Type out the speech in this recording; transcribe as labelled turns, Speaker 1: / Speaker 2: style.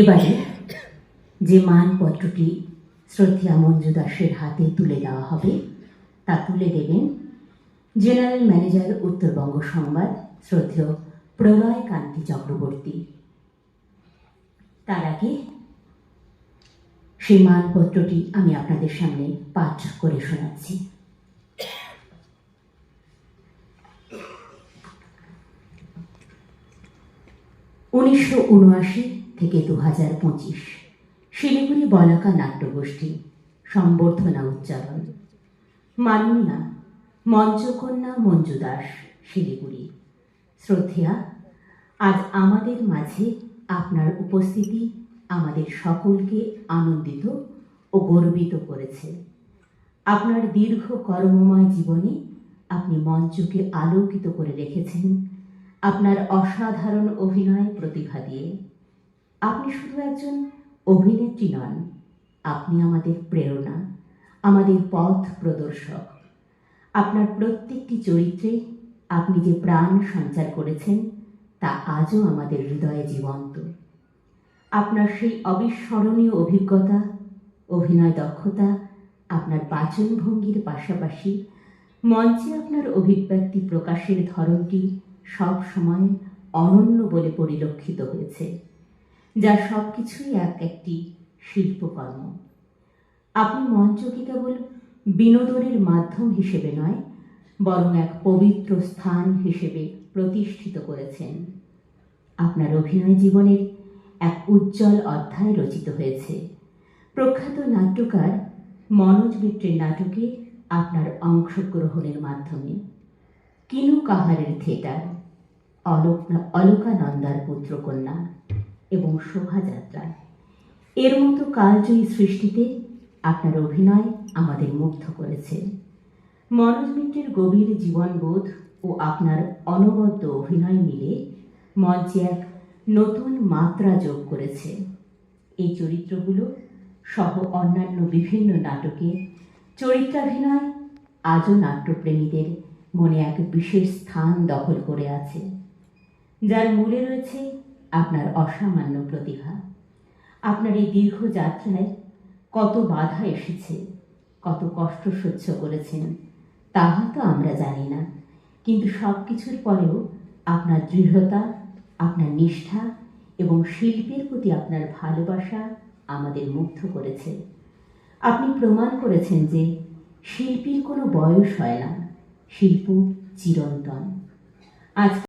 Speaker 1: এবারে যে মানপত্রটি শ্রদ্ধা মঞ্জু দাসের হাতে তুলে দেওয়া হবে, তা তুলে দেবেন জেনারেল ম্যানেজার উত্তরবঙ্গ সংবাদ, শ্রদ্ধেয় প্রলয় কান্তি চক্রবর্তী। তার আগে সেই মানপত্রটি আমি আপনাদের সামনে পাঠ করে শোনাচ্ছি। উনিশশো উনআশি থেকে দু হাজার পঁচিশ। শিলিগুড়ি বলাকা নাট্যগোষ্ঠী, সম্বর্ধনা উচ্চারণ। মাননীয়া মঞ্চকন্যা মঞ্জু দাস, শিলিগুড়ি। শ্রদ্ধেয়া, আজ আমাদের মাঝে আপনার উপস্থিতি আমাদের সকলকে আনন্দিত ও গর্বিত করেছে। আপনার দীর্ঘ কর্মময় জীবনে আপনি মঞ্চকে আলোকিত করে রেখেছেন। আপনার অসাধারণ অভিনয় প্রতিভা দিয়ে। আপনি শুধু একজন অভিনেত্রী নন, আপনি আমাদের প্রেরণা, আমাদের পথ প্রদর্শক। আপনার প্রত্যেকটি চরিত্রে আপনি যে প্রাণ সঞ্চার করেছেন, তা আজও আমাদের হৃদয়ে জীবন্ত। আপনার সেই অবিস্মরণীয় অভিজ্ঞতা, অভিনয় দক্ষতা, আপনার বাচনভঙ্গির পাশাপাশি মঞ্চে আপনার অভিব্যক্তি প্রকাশের ধরনটি সব সময় অনন্য বলে পরিলক্ষিত হয়েছে। যা সব কিছুই এক একটি শিল্পকর্ম। আপনি মঞ্চকে কেবল বিনোদনের মাধ্যম হিসেবে নয়, বরং এক পবিত্র স্থান হিসেবে প্রতিষ্ঠিত করেছেন। আপনার অভিনয় জীবনের এক উজ্জ্বল অধ্যায় রচিত হয়েছে। প্রখ্যাত নাট্যকার মনোজ মিত্রের নাটকে আপনার অংশগ্রহণের মাধ্যমে কিনু কাহারের থিয়েটার অলোক অলকানন্দার পুত্রকন্যা এবং শোভাযাত্রা এর মতো কালজয়ী সৃষ্টিতে আপনার অভিনয় আমাদের মুগ্ধ করেছে। মনোজ মিত্রের গভীর জীবনবোধ ও আপনার অনবদ্য অভিনয় মিলে মঞ্চে এক নতুন মাত্রা যোগ করেছে। এই চরিত্রগুলো সহ অন্যান্য বিভিন্ন নাটকে চরিত্রাভিনয়, আজও নাট্যপ্রেমীদের মনে এক বিশেষ স্থান দখল করে আছে। যার মূলে রয়েছে আপনার অসামান্য প্রতিভা। আপনার এই দীর্ঘ যাত্রায় কত বাধা এসেছে, কত কষ্ট সহ্য করেছেন, তাহা তো আমরা জানি না। কিন্তু সব কিছুর পরেও আপনার দৃঢ়তা, আপনার নিষ্ঠা এবং শিল্পের প্রতি আপনার ভালোবাসা আমাদের মুগ্ধ করেছে। আপনি প্রমাণ করেছেন যে শিল্পীর কোনো বয়স হয় না, শিল্প চিরন্তন। আজ